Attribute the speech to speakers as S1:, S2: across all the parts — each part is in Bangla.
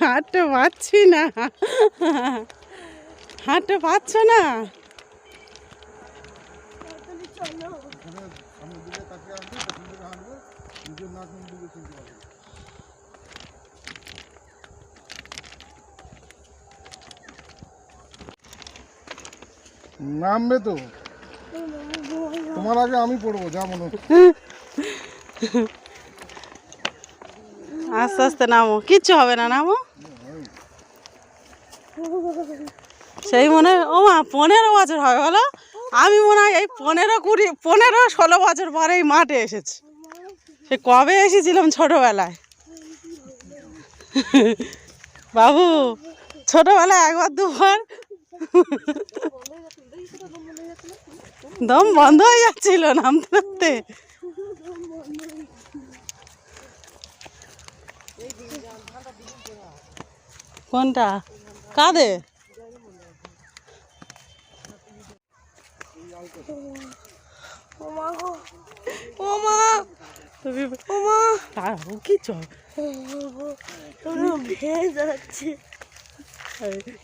S1: হাঁটতে পারছি না। হাঁটতে পারছ না?
S2: নামবে তো। তোমার আগে আমি পড়ব যা মনে হচ্ছে।
S1: আস্তে আস্তে নামো। কিচ্ছু হবে না, নামো। সেই মনে হয় ও মা, পনেরো বছর হবে, বলো? আমি মনে হয় এই পনেরো কুড়ি, পনেরো ষোলো বছর পরে এই মাঠে এসেছি। সে কবে এসেছিলাম ছোটোবেলায়? বাবু, ছোটোবেলায় একবার, দুবার। দম বন্ধ হয়ে যাচ্ছিল, নামতে নামতে। কোনটা? কাঁদে কি
S3: যাচ্ছে।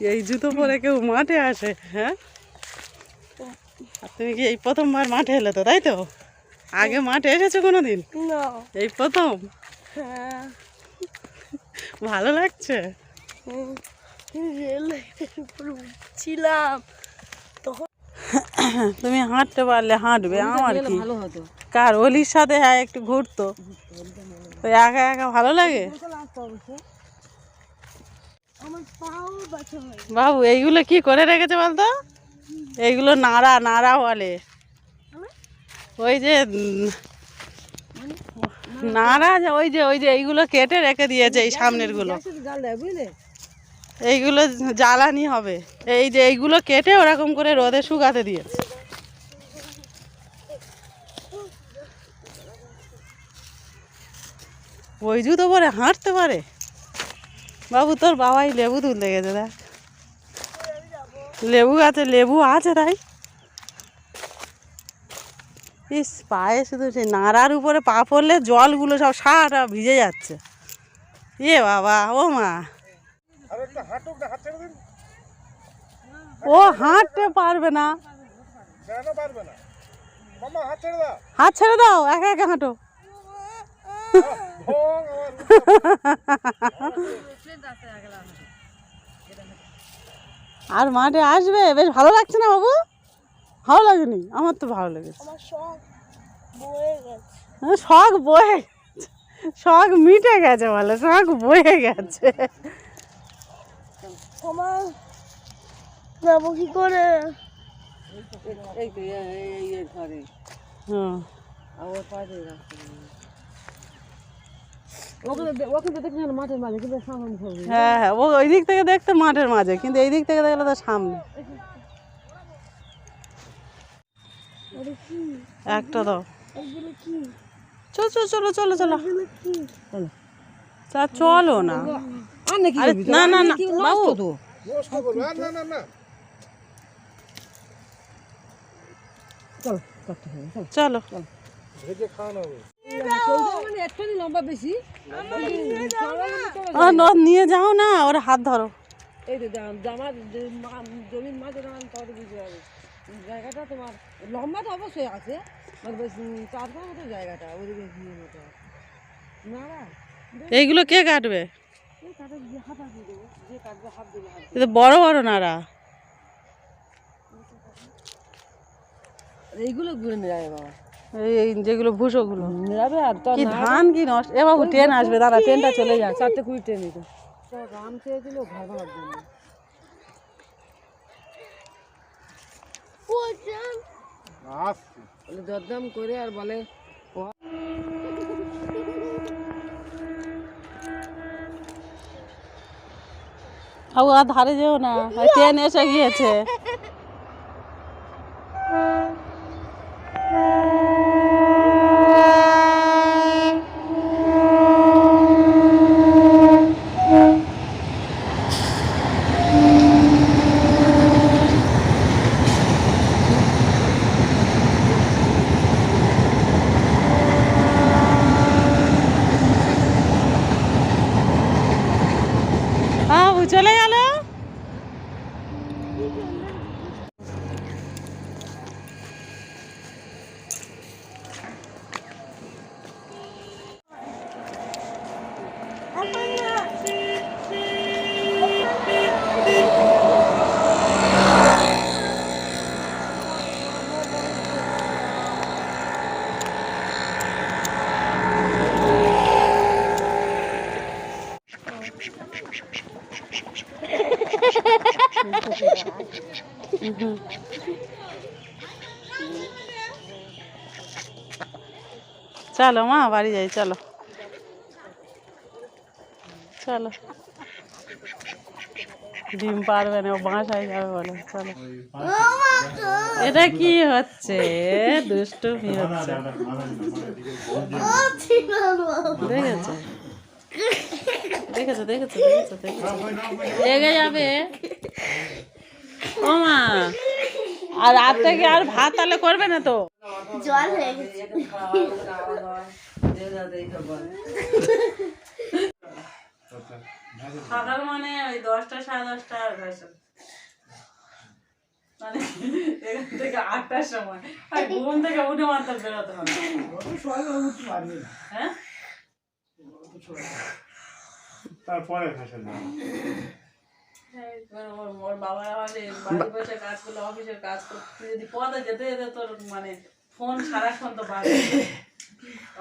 S1: এই জুতো পরে কেউ মাঠে আসে হ্যাঁ? তুমি কি এই প্রথমবার মাঠে এলে তো তাই তো? আগে মাঠে এসেছ কোনো দিন এই প্রথম?
S3: হ্যাঁ।
S1: ভালো লাগছে?
S3: রেল উপরে উঠছিলাম তখন
S1: তুমি হাঁটতে পারলে হাঁটবে আমার কি? কার? অলির সাথে হ্যাঁ একটু ঘুরতো। তো একা একা ভালো লাগে? বাবু এইগুলো কি করে রেখেছে বলতো? এইগুলো নাড়া নাড়া বলে। ওই যে নাড়া ওই যে ওই যে এইগুলো কেটে রেখে দিয়েছে এই
S4: সামনেরগুলো।
S1: এইগুলো জ্বালানি হবে। এই যে এইগুলো কেটে ওরকম করে রোদে শুকাতে দিয়েছে। ওই জুতো পরে হাঁটতে পারে। বাবু তোর বাবাই লেবু তুলতে গেছে দেখ। লেবু গাছে লেবু আছে তাই। ইস, পায়ে শুধু সেই নাড়ার উপরে পা পড়লে জলগুলো সব সারাটা ভিজে যাচ্ছে। এ বাবা, ও মা। ও হাঁটতে পারবে না।
S2: হাত ছেড়ে দাও,
S1: একা একা হাঁটো। আর মাঠে আসবে? বেশ ভালো লাগছে না বাবু? ভালো লাগেনি? আমার তো ভালো লেগেছে।
S3: আমার বয়ে গেছে।
S1: হ্যাঁ, শখ বয়ে গেছে। শখ মিটে গেছে বলে শখ বয়ে গেছে।
S3: আমার যাব কি করে?
S1: হ্যাঁ হ্যাঁ ও ওই দিক থেকে দেখতে মাঠের মাঝে কিন্তু এই দিক থেকে দেখলে তো সামনে
S3: আরে কি
S1: একটা দাও। চলো চলো চলো চলো চলো। তা চলো। না। না না না বাবু।
S4: চলো চলো। মানে
S1: নিয়ে যাও না। ওর হাত ধরো।
S4: এই তো জাম- জমির মাঝে জায়গাটা তোমার লম্বা তো অবশ্যই আছে বেশ মতো জায়গাটা ওদিকে মতো। না
S1: এইগুলো কে কাটবে? বড় বড় নাড়া
S4: এইগুলো ঘুরে নিয়ে বাবা।
S1: এই যেগুলো ভুষোগুলো।
S4: যাবে আর তো
S1: কি ধান কি নষ্ট? এ বাবু ট্রেন আসবে দাঁড়া ট্রেনটা চলে যাক।
S4: চারটে কুড়ি ট্রেন তো রাম চেয়েছিল ঘর ভাঙার জন্য। দরদাম করে আর বলে
S1: ধারে যেও না ট্রেন এসে গিয়েছে। চলো মা, বাড়ি যাই, চলো। চলো। ডিম পারবে না, ও বাসায় যাবে বলে, চলো। এটা কি হচ্ছে? দুষ্টুমি হচ্ছে? দেখেছ? দেখেছ দেখেছ দেখেছ দেখেছ। লেগে যাবে? ও মা, আর রাত থেকে আর ভাত তাহলে করবে না তো?
S3: জল হয়ে গেছে।
S1: সকাল মানে ওই দশটা সাড়ে দশটা মানে এখান থেকে আটটার সময়। আর ঘুম থেকে উঠে মাত্র বেরোতে হবে। হ্যাঁ?
S2: তারপরে
S1: ওর- বাবা হলে বাড়ি বসে কাজ করলে অফিসের কাজ করতে যদি পথে যেতে যেতে তোর মানে ফোন সারাক্ষণ তো বাজে।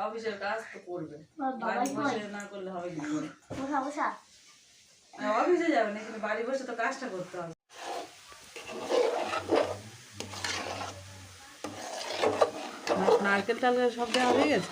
S1: অফিসের কাজ তো করবে। বাড়ি বসে না করলে হবে কি করে? আর অফিসে যাবে না কিন্তু বাড়ি বসে তো কাজটা করতে হবে। নারকেল টালকেল সব দেওয়া হয়ে গেছে?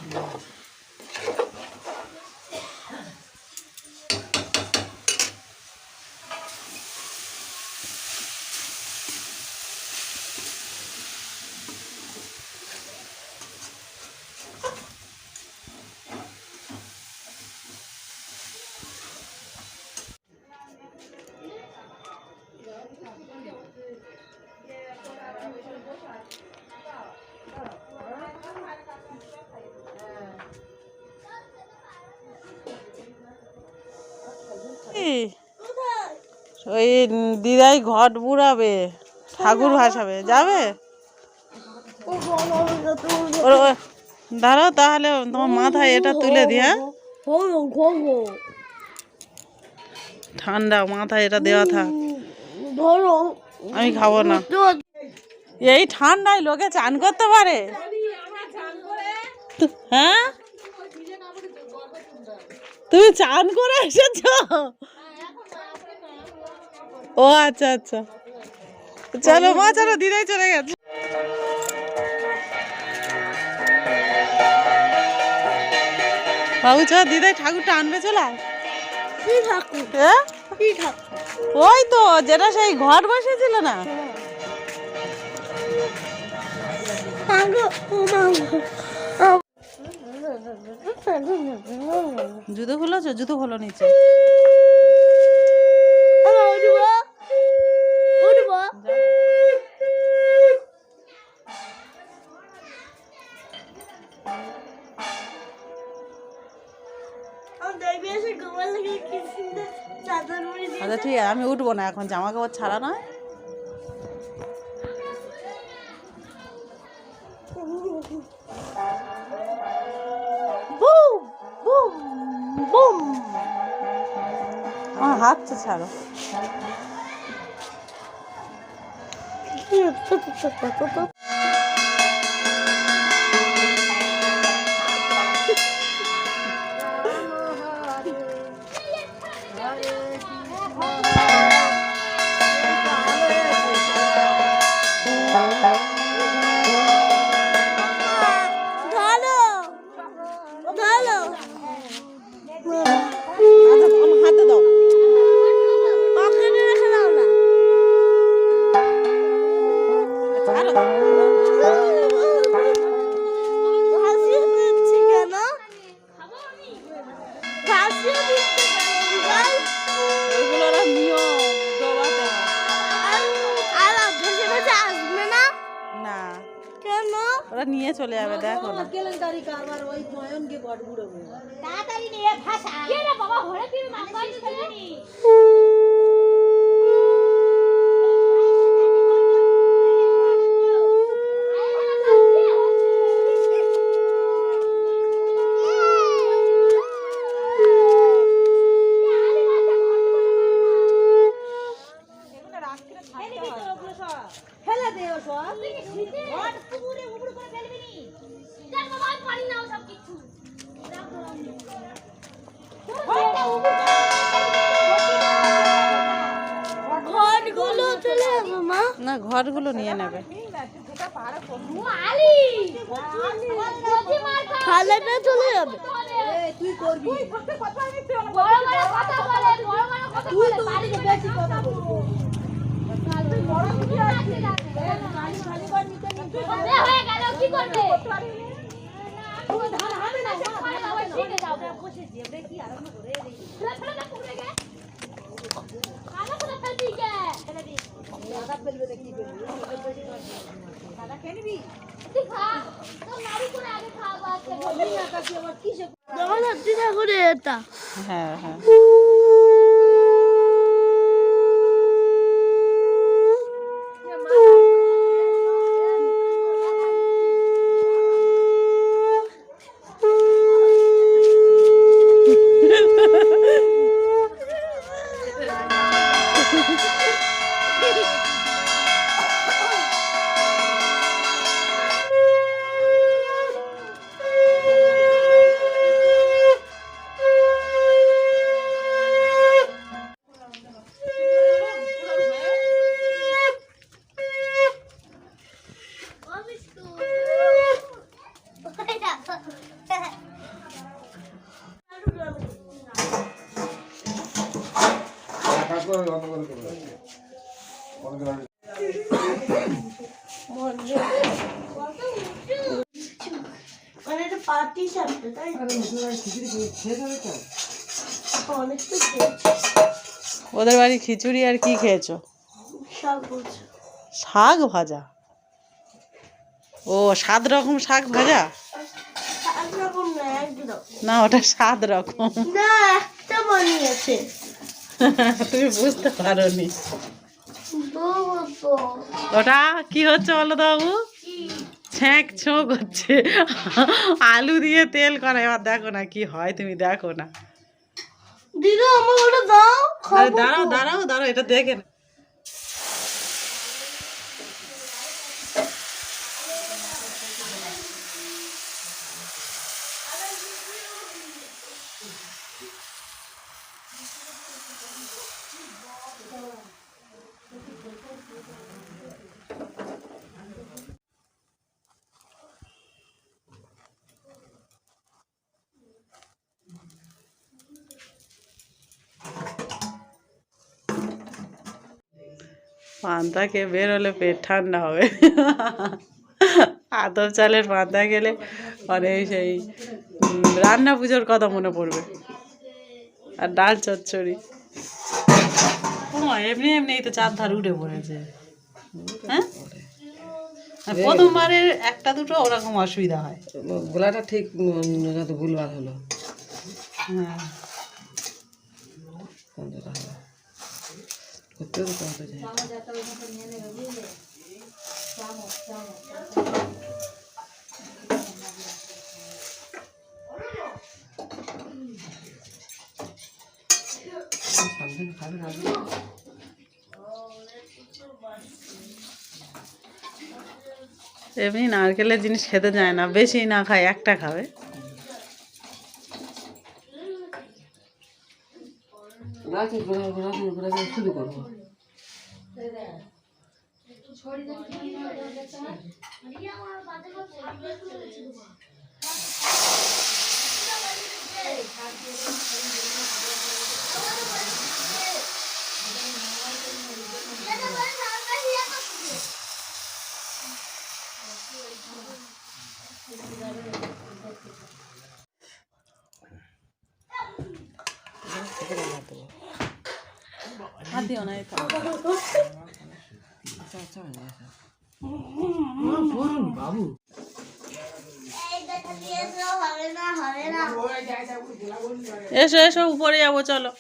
S1: ওই দিদাই ঘট বুড়াবে, ঠাকুর ভাসাবে, যাবে? দাঁড়াও তাহলে, তোমার মাথায় এটা তুলে দি হ্যাঁ? ঠান্ডা, মাথায় এটা দেওয়া থাক। আমি খাব না। এই ঠান্ডায় লোকে চান করতে পারে। হ্যাঁ? তুমি চান করে এসেছ? ও আচ্ছা আচ্ছা। চলো মা চলো দিদাই চলে গেছে। বাবু চ দিদাই ঠাকুরটা আনবে চলা। ওই তো যেটা সেই ঘর বসেছিল না? জুতো খুলেছো? জুতো খোলো নিচে। আচ্ছা ঠিক আছে আমি উঠবো না এখন জামা কাপড় ছাড়া নয়।
S3: বুম বুম বুম
S1: আমার হাত তো ছাড়ো
S3: ধরো
S1: নিয়ে চলে যাবে
S3: দেখো
S4: না। কেলেঙ্কারি কারবার ওই নয়নকে গড়গুড়ো
S3: তাড়াতাড়ি নিয়ে ভাষা বাবা
S1: হরে মাছ
S3: খালেটা চলে যাবে।
S4: তুই করবি।
S3: বড় বড় কথা বলে বড় বড় কথা
S4: তুই তো ওদিকে বেশি কথা বলবি।
S3: হয়ে গেল তাই খেয়েছি।
S1: ওদের বাড়ি খিচুড়ি আর কি খেয়েছো? শাক ভাজা? ও সাত রকম শাক ভাজা?
S3: না
S1: ওটা সাত রকম।
S3: না একটা বানিয়েছে।
S1: তুমি বুঝতে পারো
S3: নি
S1: ওটা কি হচ্ছে বলো তো বাবু? ছ্যাঁক ছো করছে আলু দিয়ে তেল করা। এবার দেখো না কি হয় তুমি দেখো না।
S3: দিদা আমার ওটা দাও
S1: আরে দাঁড়াও দাঁড়াও দাঁড়াও এটা দেখে না। পান্তা খেয়ে বেরোলে পেট ঠান্ডা হবে। আদব চালের পান্তা খেলে অনেক সেই রান্না পুজোর কথা মনে পড়বে। আর ডাল চচ্চড়ি। এমনি এমনি এই তো চার ধার উঠে পড়েছে। হ্যাঁ? প্রথমবারের একটা দুটো ওরকম অসুবিধা হয়।
S4: গোলাটা ঠিক যত ভুলভাল হলো।
S1: হ্যাঁ। এমনি নারকেলের জিনিস খেতে যায় না বেশি না খায় একটা খাবে।
S4: গাছে ঘোরা ঘোরা ঘোরা শুরু করব।
S1: হাত দিও না এই তো।
S4: বাবু
S3: এসো, হবে না হবে না
S1: এসো এসো উপরে যাব চলো।